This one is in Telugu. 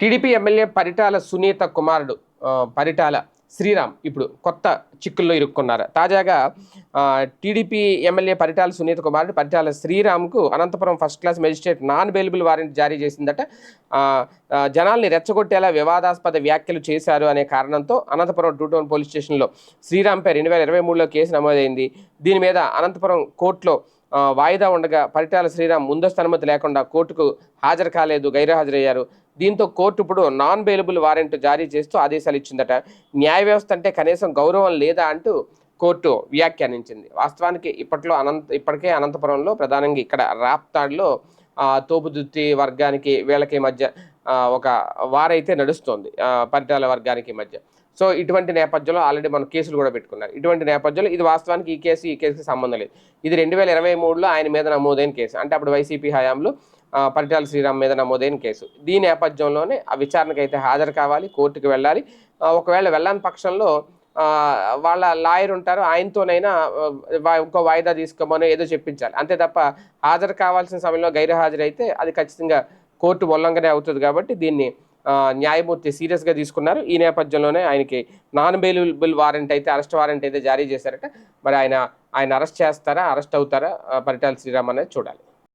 టీడీపీ ఎమ్మెల్యే పరిటాల సునీత కుమారుడు పరిటాల శ్రీరామ్ ఇప్పుడు కొత్త చిక్కుల్లో ఇరుక్కున్నారు. తాజాగా టీడీపీ ఎమ్మెల్యే పరిటాల సునీత కుమారుడు Paritala శ్రీరామ్కు Anantapur first class magistrate non bailable warrant జారీ చేసిందట. జనాల్ని రెచ్చగొట్టేలా వివాదాస్పద వ్యాఖ్యలు చేశారు అనే కారణంతో అనంతపురం టూ టౌన్ పోలీస్ స్టేషన్లో శ్రీరామ్పై రెండు వేల ఇరవై మూడులో కేసు నమోదైంది. దీని మీద అనంతపురం కోర్టులో వాయిదా ఉండగా పరిటాల శ్రీరామ్ ముందస్తు అనుమతి లేకుండా కోర్టుకు హాజరు కాలేదు గైర్హాజరయ్యారు. దీంతో కోర్టు ఇప్పుడు నాన్ బెయిలబుల్ వారెంట్ జారీ చేస్తూ ఆదేశాలు ఇచ్చిందట. న్యాయ వ్యవస్థ అంటే కనీసం గౌరవం లేదా అంటూ కోర్టు వ్యాఖ్యానించింది. వాస్తవానికి ఇప్పట్లో అనంత ఇప్పటికే అనంతపురంలో ప్రధానంగా ఇక్కడ రాప్తాడ్లో తోపుదుత్తి వర్గానికి వీళ్ళకి మధ్య ఒక వారైతే నడుస్తోంది పరిటాల వర్గానికి మధ్య. సో ఇటువంటి నేపథ్యంలో ఆల్రెడీ మనం కేసులు కూడా పెట్టుకున్నారు. ఇటువంటి నేపథ్యంలో ఇది వాస్తవానికి ఈ కేసు ఈ కేసుకి సంబంధం లేదు. ఇది రెండు వేల ఇరవై మూడులో ఆయన మీద నమోదైన కేసు. అంటే అప్పుడు వైసీపీ హయాంలో పరిటాల శ్రీరామ్ మీద నమోదైన కేసు. దీని నేపథ్యంలోనే ఆ విచారణకు అయితే హాజరు కావాలి కోర్టుకు వెళ్ళాలి. ఒకవేళ వెళ్ళని పక్షంలో వాళ్ళ లాయర్ ఉంటారు ఆయనతోనైనా ఇంకో వాయిదా తీసుకోమని ఏదో చెప్పించాలి. అంతే తప్ప హాజరు కావాల్సిన సమయంలో గైరు హాజరైతే అది ఖచ్చితంగా కోర్టు ఉల్లంఘనే అవుతుంది కాబట్టి దీన్ని న్యాయమూర్తి సీరియస్గా తీసుకున్నారు. ఈ నేపథ్యంలోనే ఆయనకి నాన్ బెయిలబుల్ వారెంట్ అయితే అరెస్ట్ వారెంట్ అయితే జారీ చేశారట. మరి ఆయన ఆయన అరెస్ట్ చేస్తారా అరెస్ట్ అవుతారా పరిటాల శ్రీరామ్ అనేది చూడాలి.